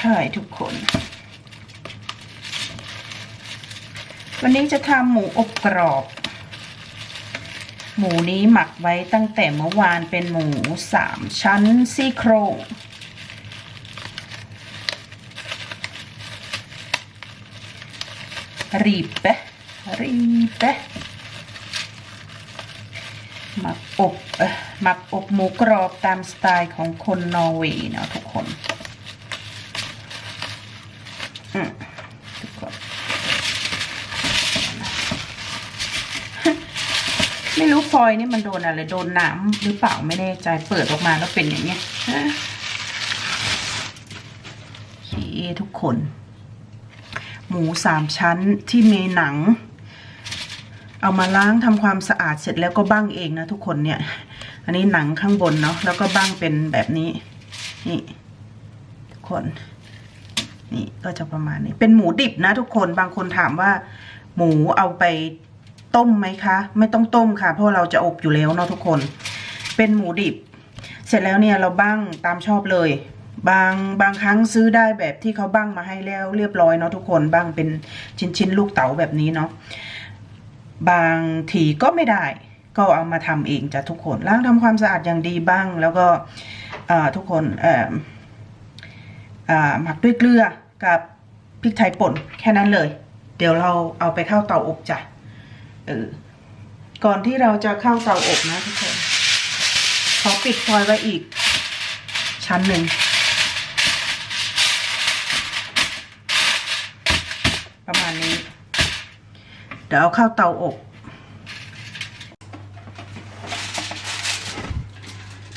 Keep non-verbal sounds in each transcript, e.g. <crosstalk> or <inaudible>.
ใช่ทุกคน วันนี้จะทำหมูอบกรอบ หมูนี้หมักไว้ตั้งแต่เมื่อวานเป็นหมูสามชั้นซี่โครงรีบเปะรีบเปะหมักอบเออหมักอบหมูกรอบตามสไตล์ของคนนอร์เวย์เนาะทุกคน อืมทุกคน ไม่รู้ฟอยนี่มันโดนอะไรโดนน้ำหรือเปล่าไม่แน่ใจเปิดออกมาแล้วเป็นอย่างเงี้ยฮะโอทุกคน หมูสามชั้นที่มีหนัง เอามาล้างทำความสะอาดเสร็จแล้วก็บ้างเองนะทุกคนเนี่ย อันนี้หนังข้างบนเนาะแล้วก็บ้างเป็นแบบนี้ นี่ทุกคนนี่ก็จะประมาณนี้ เป็นหมูดิบนะทุกคนบางคนถามว่า หมูเอาไป ต้มไหมคะ ไม่ต้องต้มค่ะ เพราะเราจะอบอยู่แล้วเนาะทุกคน เป็นหมูดิบ เสร็จแล้วเนี่ยเราบ้างตามชอบเลย บางบางครั้งซื้อได้แบบที่เขาบ้างมาให้แล้วเรียบร้อยเนาะทุกคนบ้างเป็นชิ้นชิ้นลูกเต๋าแบบนี้เนาะบางทีก็ไม่ได้ ก็เอามาทำเองจ้ะทุกคนล้างทำความสะอาดอย่างดีบ้าง แล้วก็เอ่อทุกคนเอ่อหมักด้วยเกลือกับพริกไทยป่นแค่นั้นเลย เดี๋ยวเราเอาไปเข้าเตาอบจ้ะ เออ ก่อนที่เราจะเข้าเตาอบนะทุกคนขอปิดฟอยล์ไว้อีก ชั้นหนึ่ง ประมาณนี้ เดี๋ยวเอาเข้าเตาอบ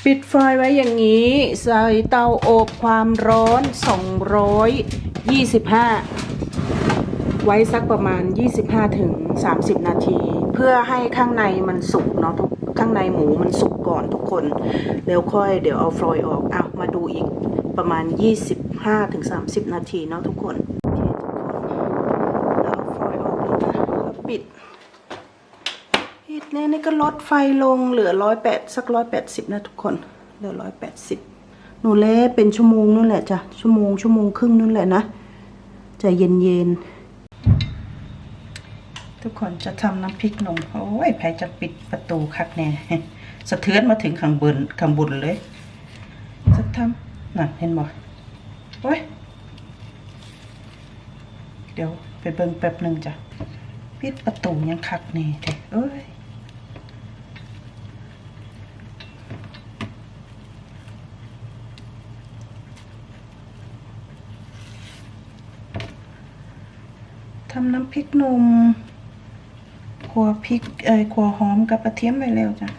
ปิดไฟไว้อย่างนี้ ใส่เตาอบความร้อน 225 ไว้สักประมาณ 25ถึง30นาที เพื่อให้ข้างในมันสุกเนาะทุกข้างในหมูมันสุกก่อนทุกคน แล้วค่อยเดี๋ยวเอาฟลอยออกอะมาดูอีกประมาณ 25ถึง30นาทีเนาะทุกคนเนแล้วเอาฟลอยออกเลยนะแล้วปิดปิดเนี่ยนี่ก็ลดไฟลงเหลือร้อยแปดสักร้อยแปดสิบนะทุกคนเหลือร้อยแปดสิบหนูเล่เป็นชั่วโมงนั่นแหละจ้ะชั่วโมงชั่วโมงครึ่งนั่นแหละนะใจเย็นเย็นๆ ทุกคนจะทำน้ำพริกหนุ่มโอ้ยแพ้จะปิดประตูคักแน่สะเทือนมาถึงข้างบนข้างบนเลย จะทำน่ะเห็นบ่โอ้ยเดี๋ยวไปเบิ่งแป๊บหนึ่งจ้ะปิดประตูยังคักแน่เด้เอ้ยทำน้ำพริกนม ขัวพริกเอ้ยขัวหอมกับกระเทียมไว้แล้วจ้ะ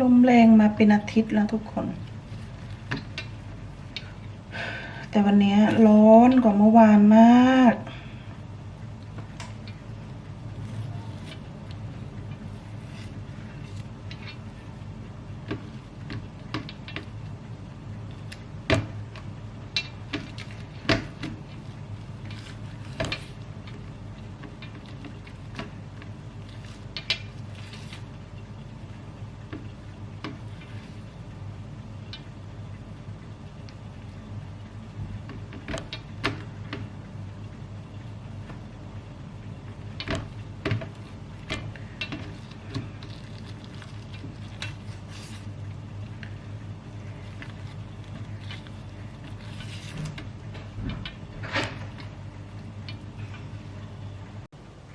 ลมแรงมาเป็นอาทิตย์แล้วทุกคน แต่วันนี้ร้อนกว่าเมื่อวานมาก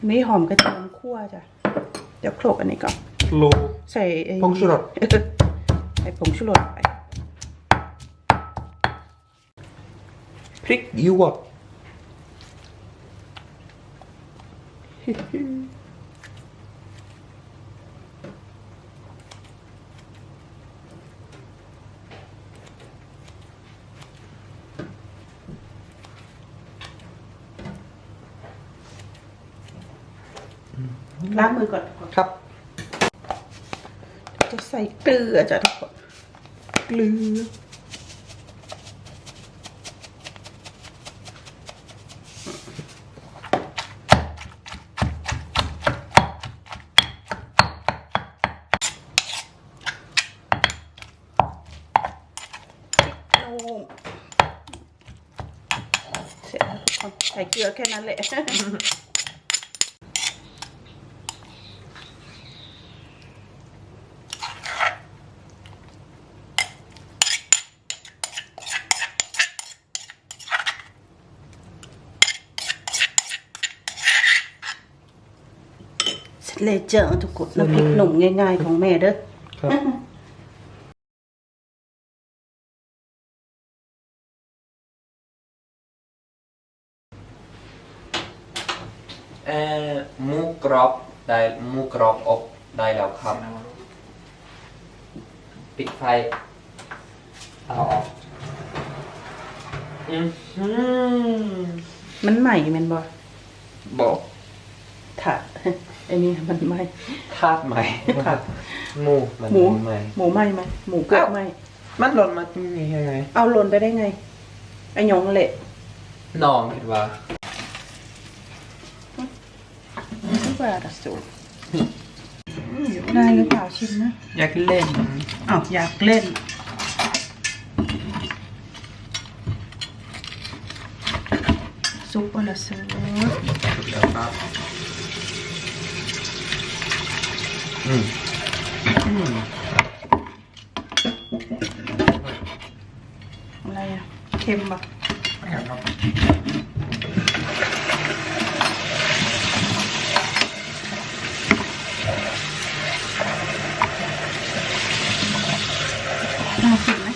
นี่หอมกระเทียมคั่วจ้ะ เดี๋ยวโขลกอันนี้ก่อน โล ใส่ไอ้ผงชูรส เออใส่ผงชูรสไป พริกหยวก ล้างมือก่อน ครับ จะใส่เกลือจ้ะทุกคนเกลือโอ้เสร็จแล้วทุกคนใส่เกลือแค่นั้นแหละ เสร็จเลยเจอทุกคนน้ำพริกหนุ่มง่าย ๆ ของแม่เด้อครับเอ่อหมูกรอบได้หมูกรอบอบได้แล้วครับ ปิดไฟเอาออกอืมอืมมันใหม่แมันบ่บอกถาด ไอ้นี่มันไหม่ทาดใหม่ค่ะหมูมันหมูใหม่หมูไหม่ไหมหมูเกิดไหมมันหล่นมาที่นี่ยังไง เอาหล่นไปได้ไงไอ้หยองเละน้องคิดว่าที่ว่าดัสูได้หรือเปล่าชิมนะอยากเล่นอ้าวอยากเล่นซุปอะไรซุปเดี๋ยวครับ อะไรอะ เค็มปะน่ากินไหม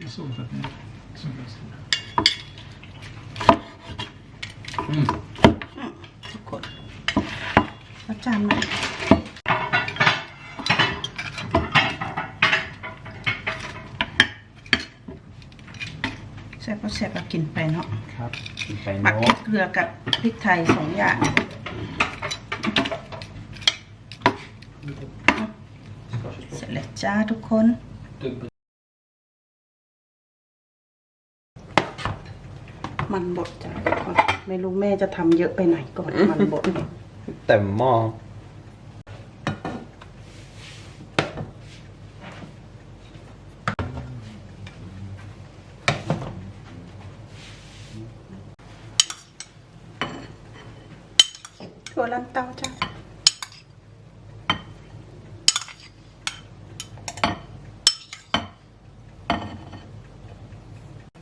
Det är så att det är som bäst. ทุกคนแล้วจานไหนแซ่บก็แซ่บก็กินไปเนาะครับกินไปหมักโน้พริกเกลือกับพริกไทยสองอย่างเสร็จแล้วจ้าทุกคนตึกมันบดจ้าทุกคนไม่รู้แม่จะทำเยอะไปไหนก่อนมันบดเนี่ยแต่หม้อ ถั่วลันเตาจ้า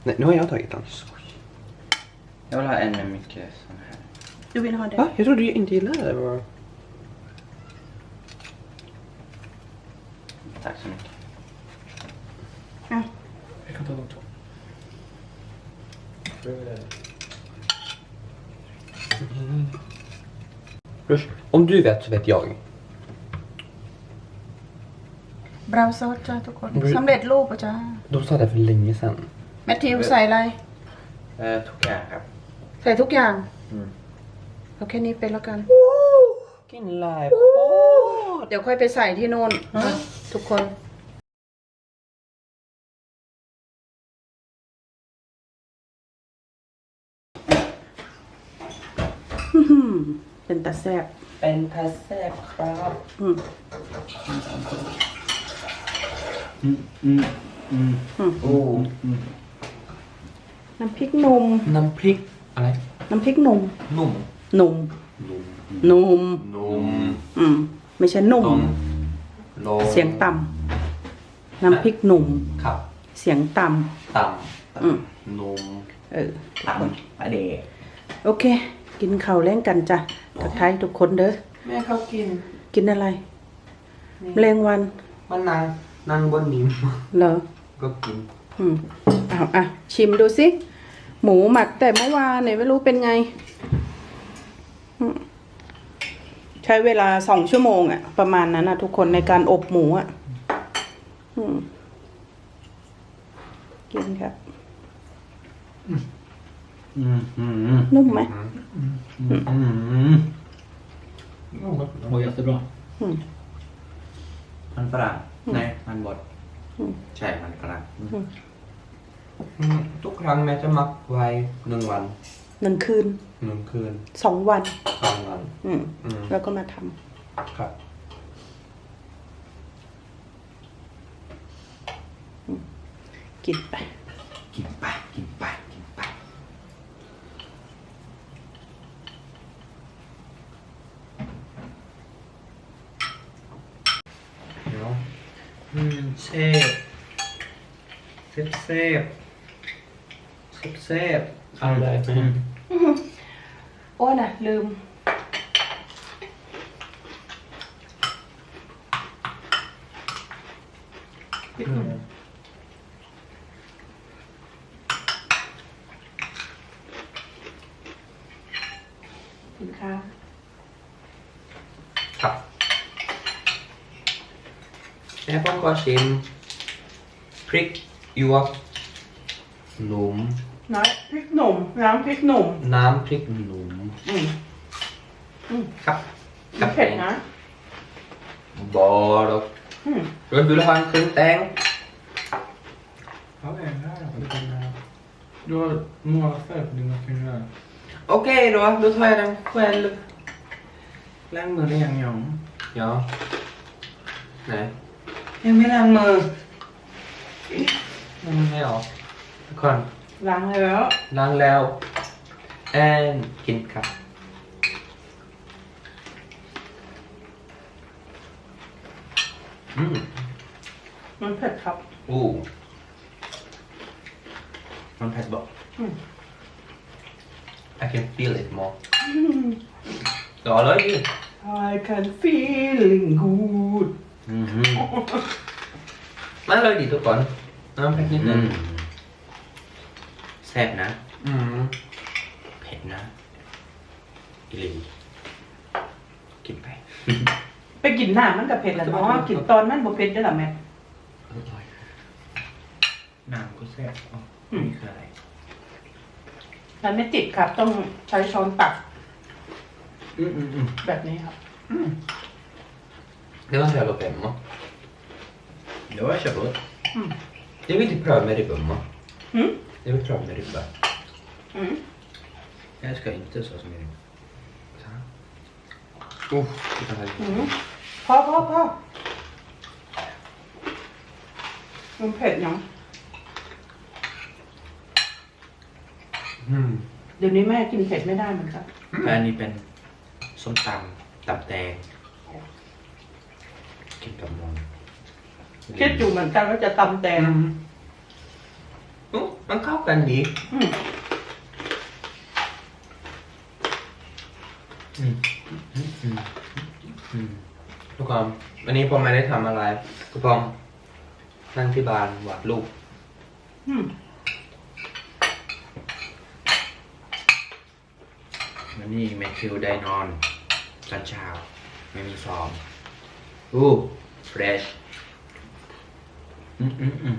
Nej, nu har jag tagit den. Jag vill ha en med mycket sån här. ดูวินฮอเด Va? Jag trodde du inte gillade det. Var... Tack så mycket. อะ Jag kan ta de två. Rush, om du vet så vet jag. บราวน์ซอสจ้าทุกคนบริสำเร็จรูปอะจ้า De sa det för länge sedan. แมทธิวใส่อะไร Eh, tog jag här. ใส่ทุกอย่างอืม เอาแค่นี้ไปแล้วกัน Vilken live. เดี๋ยวค่อยไปใส่ที่โน่นทุกคน อื้อหือเป็นตาแซบเป็นพาสเซ่บครับอืมอืมอืมอืมอืมโอ้ น้ำพริกนมน้ำพริกอะไร น้ำพริกนมนุ่มนมนุ่มนมนมอืม ไม่ใช่นุ่มนมลมเสียงต่ำน้ำพริกหนุ่ม ครับ เสียงต่ต่ำอืมำนมเออทุกคนปลาเดกโอเค กินข้าวแล้งกันจ้ะทักทายทุกคนเด้อ แม่เขากิน กินอะไรแมลงวัน มันนางนางบนนิ้มเหรอ ก็กิน อืม เอาอะ ชิมดูสิหมูหมักแต่เมื่อวานเนี่ยไม่รู้เป็นไงอืมใช้เวลาสองชั่วโมงอะประมาณนั้นนะทุกคนในการอบหมูอะอืมกินครับอืมอืมนุ่มไหมอืม Ja, det var jättebra. อืมมันฝรั่งในมันบดอืมใช่ มันฝรั่งอืม ทุกครั้งแม่จะหมักไว้หนึ่งวันหนึ่งคืนหนึ่งคืนสองวันสองวัน อืมอืมแล้วก็มาทำครับ กินไป กินไปกินไปกินไปเดี๋ยวอืมเซฟเซฟเซฟ เซฟเซฟเอาเลย โอ้ยน่ะลืม กินข้าวครับแม่ผมขอชิมพริกหยวกหนุ่ม น้อยพริกหนุ่ม น้ำพริกหนุ่ม น้ำพริกหนุ่มอืมอืมครับมันเผ็ดนะบอหรอกอืมเราดูละครครึ่งแตง Ja, det är här. Du, kan, eh, du har målat färg på dina fingrar. โอเค då, då tar jag den själv. ล้างมือได้ยังยอง Ja. Nej. ยังไม่ล้างมือ Mm, ja. Du kan ล้างแล้ว ล้างแล้ว and กินครับ อืมมันเผ็ดครับ อู้มันแพทบอก I can feel it more ก็อร่อยดี I can feeling good อืมฮึมันอร่อยดีทุกคนน้ำเผ็ดนิดนึอืงมแซ่บนะอืมเผ็ดนะอิลีกินไป ไปกินหน้ามันกับเผ็ดแหละเนาะกินตอนมันบ่เผ็ดได้หรอแม่อร่อยน้ำก็แซ่บอ๋ออืมนี่คืออะไรมันไม่ติดครับ ต้องใช้ช้อนตักอืมอืมอืมแบบนี้ครับ Det var så jävla femma. เดี๋ยวว่าเฉพาะอืม Jag vill inte pröva med ribbumma. อืม Jag vill pröva med ribba. อืม Jag ska inte så som jag Oh, det kan jag อืมพอพอพอมันเผ็ดเนาะ Mm. เดี๋ยวนี้แม่กินเผ็ดไม่ได้เหมือนกันแต่อันนี้เป็นส้มตำตับแตงกินกับนมคิดอยู่เหมือนกันว่าจะตำแตง Mm. Oh, man kakar di. อืมอืมอืมอืมอืมทุกคนวันนี้ผมไม่ได้ทำอะไรทุกคนนั่งที่บ้านวาดรูปอืมวันนี้แมทธิวได้นอนตอนเช้าไม่มีซ้อมอู้เฟรชอืมอืมอืม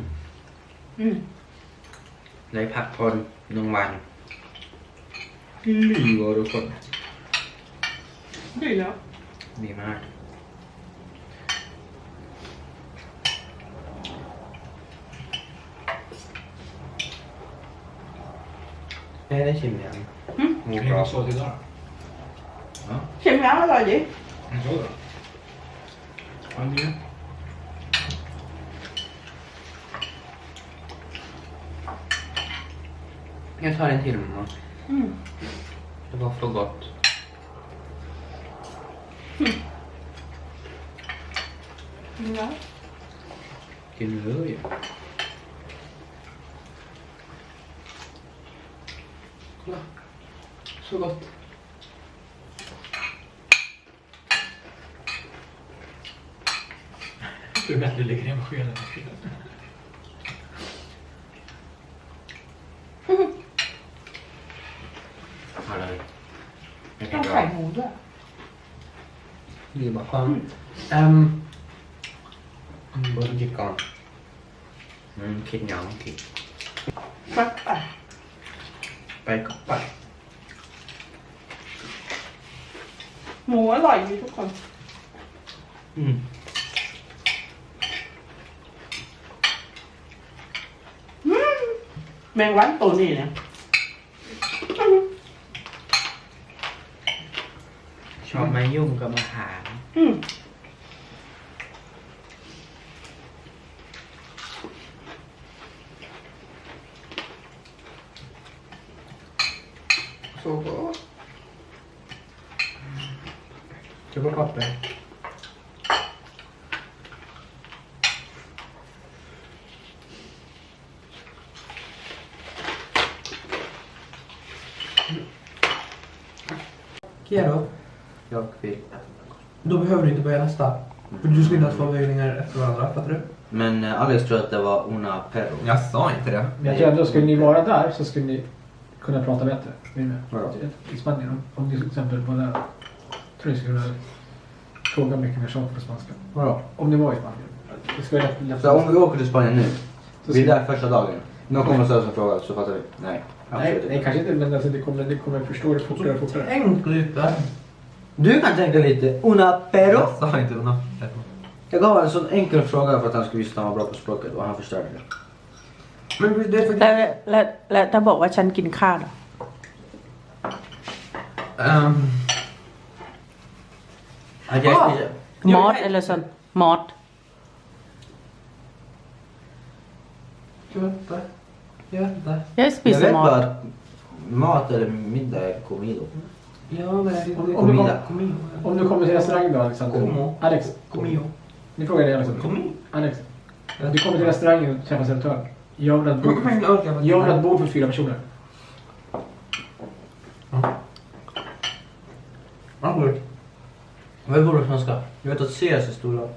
อืม ได้พักผ่อนหนึ่งวันดีวะทุกคนดีแล้วดีมากแม่ได้ชิมยังอืมหมูกรอบ Jag sa till idag. ชิมแล้วอร่อยดิ Jag sa det. Ja, det. Jag tar en till mamma. อืม Det var för gott. Mm. ดีแล้วกินเลย Kolla. Så gott. Det är bättre att lägga ner skeden. Har du? Jag ต้อง kan ไข่ dra. หมูด้วย Det är bara skönt. Um, Burgikan. Mm, kidney till. ฟักไปไปก็ไปหมูอร่อยดีทุกคน อืมแมงวันตัวนี้เนี่ย ชอบมา ยุ่งกับอาหารอืม Så gott. Ska på papper. Kero, Jag vill. då behöver du inte börja nästa. För du ska inte ha två vägningar efter varandra, fattar du? Men eh, Alex tror att det var una perro. Jag sa inte det. Men jag tror ändå, skulle ni vara där så skulle ni kunna prata bättre. Ni med? I Spanien, om- om ni till exempel var där. tror ni skulle fråga mycket mer saker på spanska. Vadå? Om ni var i Spanien. Det skulle vara lätt, lätt Så om vi åker till Spanien nu, Så vi är där första dagen. Någon kommer och ställer en fråga så fattar vi. Nej, Nej, absolut nej, inte. kanske inte, men alltså, det kommer, det kommer förstå det fortare och fortare. Tänk lite. Du kan tänka lite, una perro. Jag sa inte una. Jag gav en sån enkel fråga för att han skulle visa att han var bra på språket och han förstörde det. Men det är แล้ว faktiskt... แล้วแล้วถ้าบอกว่าฉันกินข้าวเหรอ Um, Att jag Ah. spiser... มอสเอลสันมอส jag vet inte. Jag vet inte. เยสปี Jag ส vet มอส bara att mat eller middag är comido. Ja, men det Om- är... om du. Comio. Om du kommer till restaurangen då Alexander. Como. Alex. Comio. Ni frågar dig Alexander. Comio. Alex. Du kommer till restaurangen och träffar servitören. Jag vill att Man bord, kommer jag vill att bord för fyra personer. Varför? Vad bor du på svenska? Jag vet att Sears är stora.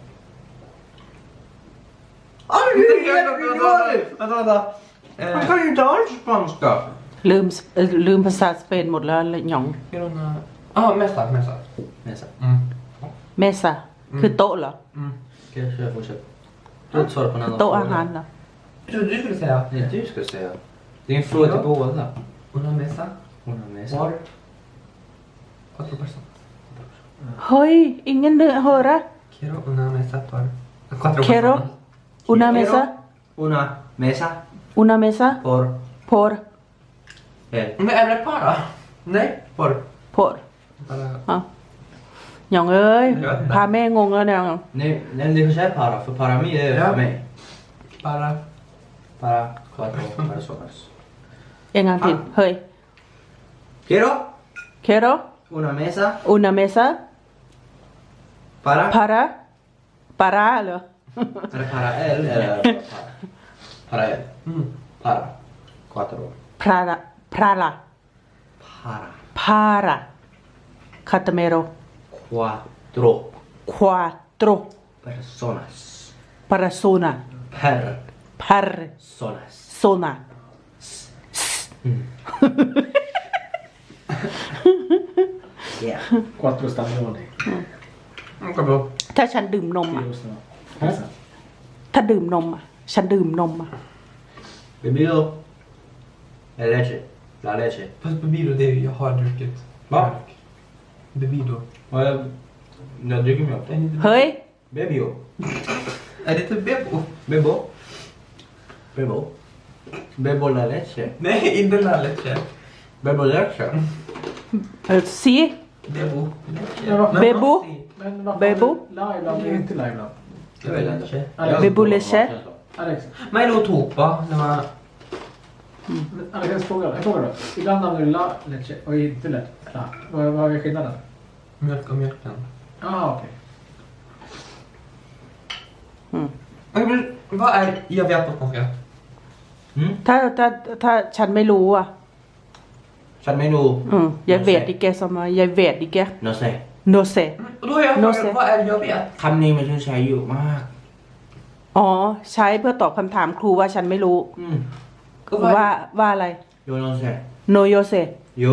Vänta, vänta. Han kan ju inte alls spanska. ลืมเอ่อลืมภาษาสเปนหมดแล้วเลยหยอง Kiruna... Ah, mesta, mesta. Mesa. Mm. เมซาคือโต๊ะเหรอ Mm. Okej, så jag fortsätter. Du har inte svarat på en คือ annan โต๊ะอาหารเหรอ Jag trodde du skulle säga... Nej, du ska säga. Det är en fråga till båda. Una mesa. Una mesa. Var? Quattro personer. เฮ้ยอิงเงินเดือเฮอระ Quiero una mesa por... Quattro Quiero. personas. อุนาเมซา Una mesa อุนาเมซา por พอร์ el. Men är det para? Nej, por. พอร์ Para... อะหยองเอ้ย เดี๋ยวพาแม่งงแล้วเนี่ย Nej, nej, det kanske är para. För para mig det är Ja. för mig. Para... Para cuatro personas. เองงานผิด เฮ้ย Quiero เคโร una mesa อุนาเมซา para... พาระปาระเหรอ Är det para el eller är det bara para? Para el. Mm. Para. Quattro. พราระพรา ระ Para. พาระคาตเมโร Quattro ควาโตร personas. ปาราโซนา Personas. พาร์โซนา Yeah. Quattro stagioni. Vad bra. ถ้าฉันดื่มนมอะ Fyra stannar. Här sen. ถ้าดื่มนมอะ ฉันดื่มนมอะ Bebido. El Lär dig. Fast Bebido, det är ju, jag har druckit Va? Bebido. Vad är... Jag dricker mjölk. Är! Bebio. <laughs> Är det inte Bebo? Bebo. Bebo. Bebo la leche. Nej, inte La Leche. Bebo leche. Se! Bebo. Leche. Men- Bebo. Bebo. Laila blir inte Laila. Bebo leche. Alex. Mai lo toppa men Alex jag frågar, jag frågar då. Ibland använder du la leche och inte la. la. Vad, vad är skillnaden? Mjölk och mjölken. Ah, okej. Men, men vad är... Jag vet på spanska. Mm. ถ้าถ้าถ้าฉันไม่รู้อะ ฉันไม่รู้ Mm, jag vet inte som jag vet inte. โนเซ No se. Och då har jag Nå, frågat, se. vad är det jag vet? คำนี้มันใช้ใช้อยู่มาก อ๋อ ใช้เพื่อตอบคำถามครูว่าฉันไม่รู้ อืม Och vad, ว่าว่าอะไรโยโนเซ no yo se โย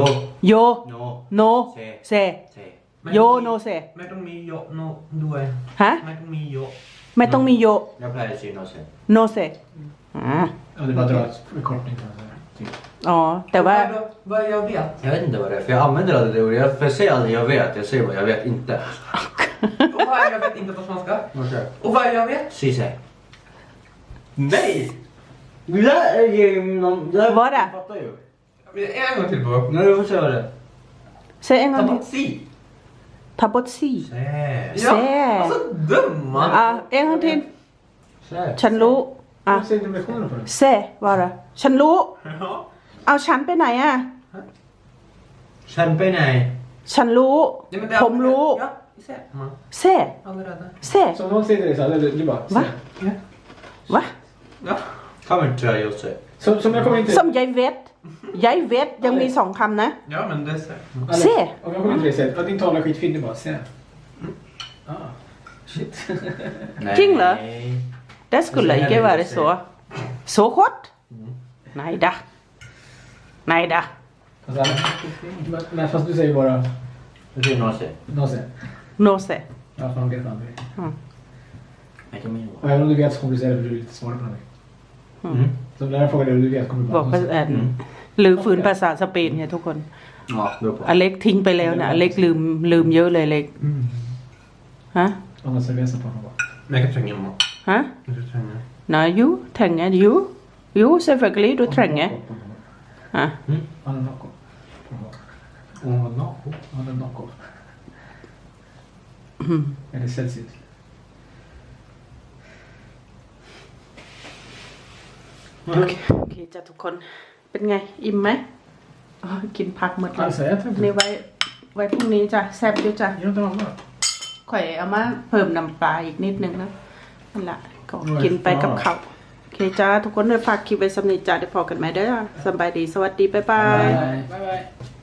yo โน no Se. se เซ Men yo de- no se Men de är ju, no, då är... ฮะ Men de är ju... ไม่ต้องมี yo แล้วแปลชื่อโนเซ no se อ่า Ja, det är bara att dra ett förkortning kan man säga. Typ. อ๋อ แต่ว่า Vad är det- Vad är det jag vet? Jag vet inte vad det är, för jag använder aldrig det ordet. Jag- För jag säger aldrig jag vet, jag säger bara jag vet inte. Och vad är det jag vet inte på svenska? Okej. Och vad är det jag vet? Si sig. Nej! Det där är ju någon... Det där, Vad är det? Jag fattar ju. En gång till på. Nej, du får säga det. เซ en gång till Tabatsi. ทับบทซี Ja, Se. alltså dumma! อะ en gång till Säg. ฉันรู้ อะ Vad säger interpretationen på det? เซว่าอะไรฉันรู้ Ja. เอาฉันไปไหนอะ Känn på nej. ฉันรู้ Nej, men det- ผมรู้ Ja, se. Man, เซ allerede. เซ Så om någon säger till dig så här, du, du bara... Va? "Se." วะ Ja. Kan väl inte jag säga. Som, som jag kommer in till... สมยายเวทยายเวทยังมีสองคำนะ Ja, men det ser. Alex, Se. Om jag kommer in till dig och säger att din tavla är skitfin, du bara se. Ah, shit. Nej. Jingle. Det skulle Alltså, ikke jag være vill så. Så kort? Nej da. Nej da. Alltså, men, men fast du säger bara... Du säger no se. Nå se. No se. Ja, för han vet aldrig. Jag kan minnas. Och även om du vet så kommer du säga det för du är lite smartare på det. Mm. Så om läraren frågar dig och du vet kommer du บอก bara... ภา "Nå ษา se." ลืมฝืนภาษาสเปนเนี่ยทุกคน Ja, beror på. อเล็กทิ้งไปแล้วนะอเล็กลืมลืมเยอะเลยอเล็กฮะ Om man serverar sig på honom bara. Men jag kan tränga imorgon. ฮะ Jag kan tränga. นะยูแทงไงยูยูเซฟเฟกลีดูแทงไงฮะ Han är knock-off. Åh, no. Han är knock-off. Eller sällsynt. โอเคโอเคจ้ะทุกคนเป็นไง อิ่มไหมอ๋อกินผักหมดแล้ว Alltså, jag tror นี่ inte... ไว้ไว้พรุ่งนี้จ้ะแซ่บอยู่จ้ะ Gör inte mamma. ข่อยเอามาเพิ่มน้ำปลาอีกนิดนึงนะนั่นแหละก็กินไปกับข้าวโอเคจ้าทุกคนเลยฝากคลิปไว้สำนึกจ้าได้พอกันไหมเด้อสำบายดีสวัสดีบ๊ายบาย Bye bye.